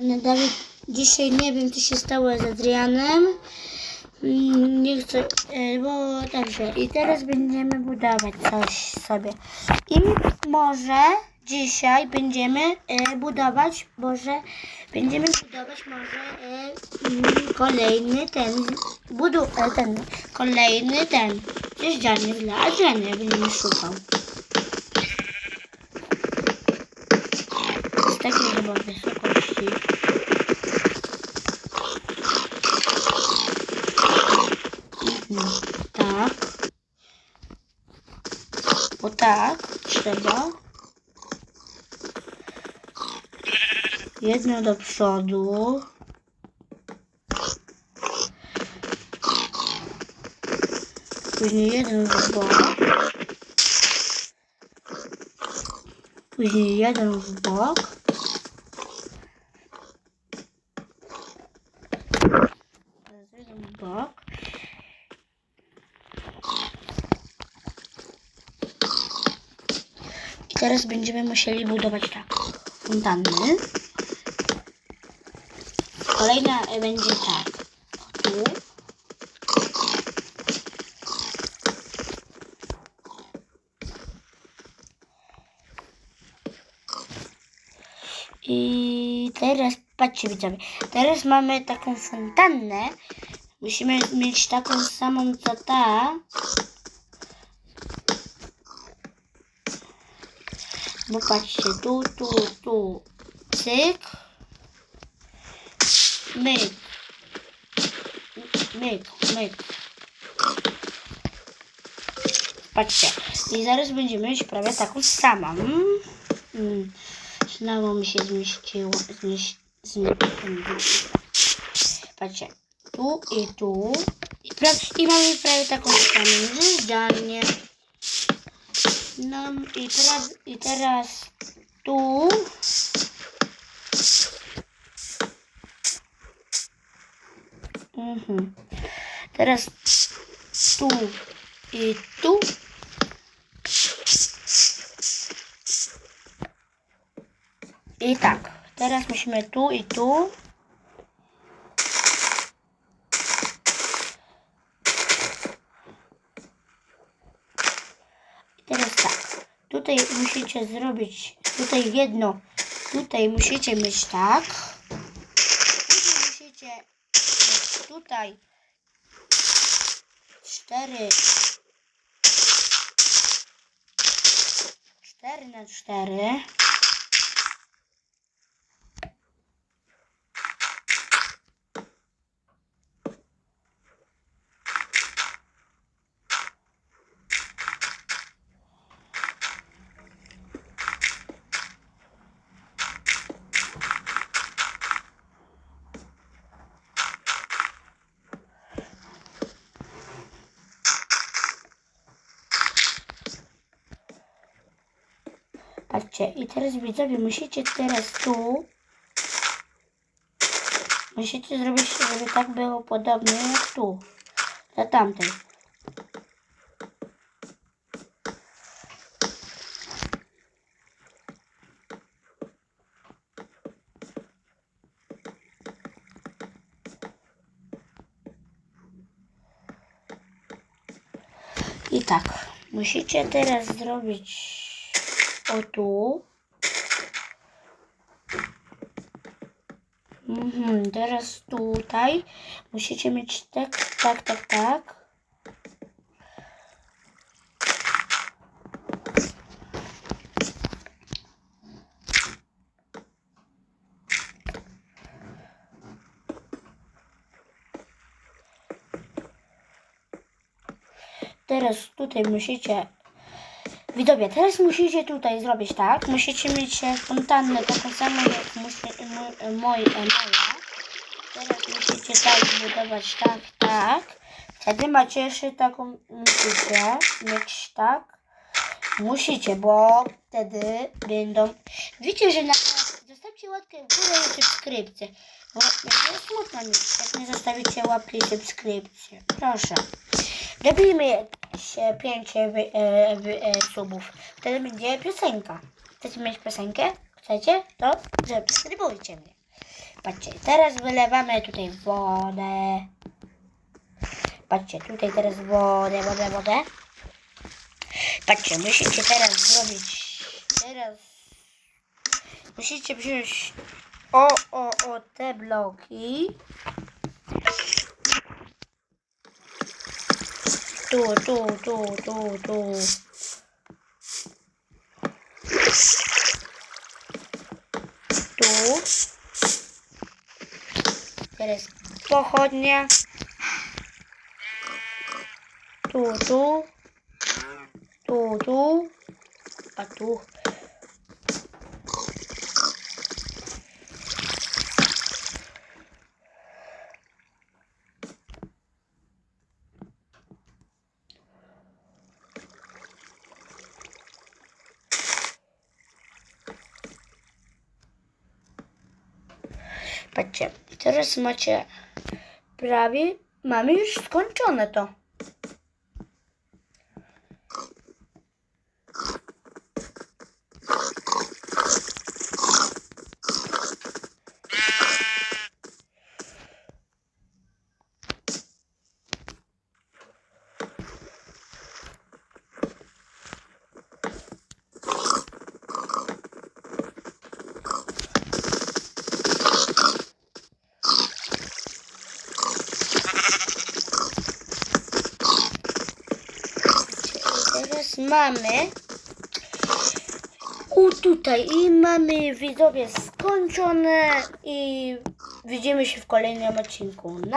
Dawid, dzisiaj nie wiem, co się stało z Adrianem. Mm, Nie chcę, e, bo dobrze. I teraz będziemy budować coś sobie. I może dzisiaj będziemy e, budować, może będziemy budować może e, mm, kolejny ten, budu, ten, kolejny ten, zjeżdżalnię dla Adriana będziemy szukał. Z takiej chyba wysokości. Mhm, Tak. Bo tak trzeba. Jedno do przodu. Później jeden w bok. Później jeden w bok. Jeden w bok. I teraz będziemy musieli budować tak. Fontanny. Kolejna e, będzie tak. Tu. I teraz, patrzcie widzowie, teraz mamy taką fontannę. Musimy mieć taką samą co ta. Bo patrzcie, tu, tu, tu, cyk, myk, myk, myk. Patrzcie, i zaraz będziemy mieć prawie taką samą. Mm. Znowu mi się zmieściło, zmieś, zmie, Patrzcie, tu i tu. I, pra, i mamy prawie taką samą zjeżdżalnię. No i teraz, i teraz tu. Mhm. Teraz tu i tu. I tak. Teraz musimy tu i tu. I teraz tak. Tutaj musicie zrobić, tutaj jedno, tutaj musicie mieć tak. Później musicie mieć tutaj cztery, cztery na cztery. Patrzcie, i teraz widzowie, musicie teraz tu, musicie zrobić, żeby tak było podobnie jak tu, dla tamtej. I tak, musicie teraz zrobić o tu. Mhm, teraz tutaj musicie mieć tak, tak, tak, tak. Teraz tutaj musicie Widzowie, teraz musicie tutaj zrobić tak. Musicie mieć e, fontannę taką samą jak moj, e, moja. Teraz musicie tak zbudować tak, tak. Wtedy macie jeszcze taką, musicie mieć tak. Musicie, bo wtedy będą... Wiecie, że na... Zostawcie łapkę w górę i subskrypcję. Bo będzie smutno mi, jak nie zostawicie łapki i. Proszę. Dobijmy się 5 e, e, subów. Wtedy będzie piosenka. Chcecie mieć piosenkę? Chcecie? To subskrybujcie mnie. Patrzcie, teraz wylewamy tutaj wodę. Patrzcie, tutaj teraz wodę, wodę, wodę. Patrzcie, musicie teraz zrobić, teraz musicie wziąć o, o, o te bloki. Tu, tu, tu, tu, tu. Tu. Teraz pochodnia. Tu, tu. Tu, tu. A tu. Patrzcie, teraz macie prawie, mamy już skończone to. Mamy u tutaj i mamy widzowie skończone i widzimy się w kolejnym odcinku.